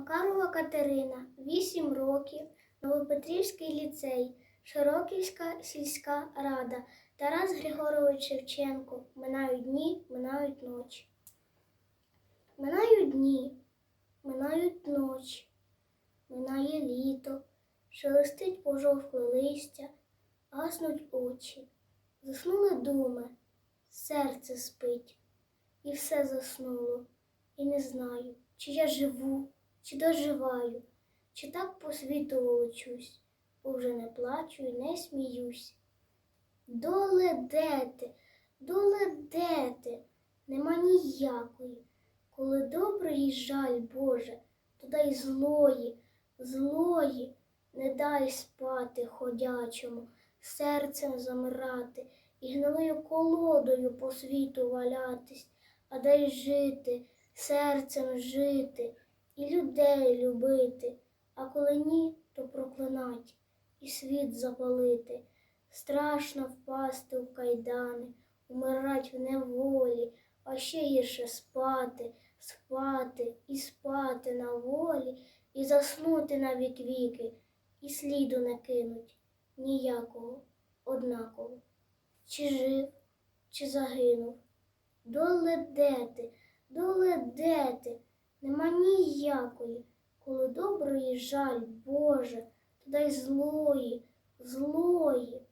Макарова Катерина, 8 років, Новопетрівський ліцей, Широківська сільська рада, Тарас Григорович Шевченко. Минають дні, минають ночі. Минають дні, минають ночі, минає літо, шелестить пожовкле листя, гаснуть очі, заснули думи, серце спить, і все заснуло, і не знаю, чи я живу, чи доживаю, чи так по світу волочусь, вже не плачу і не сміюсь. Доле де ти, доле де ти, нема ніякої. Коли доброї жаль, Боже, то дай злої, злої, не дай спати ходячому, серцем замирати і гнилою колодою по світу валятись, а дай жити, серцем жити і людей любити, а коли ні, то проклинать і світ запалити. Страшно впасти в кайдани, умирать в неволі, а ще гірше спати, спати і спати на волі, і заснути на вік віки, і сліду не кинуть ніякого, однаково. Чи жив, чи загинув. Доле де нема ніякої, коли доброї жаль, Боже, то дай злої, злої,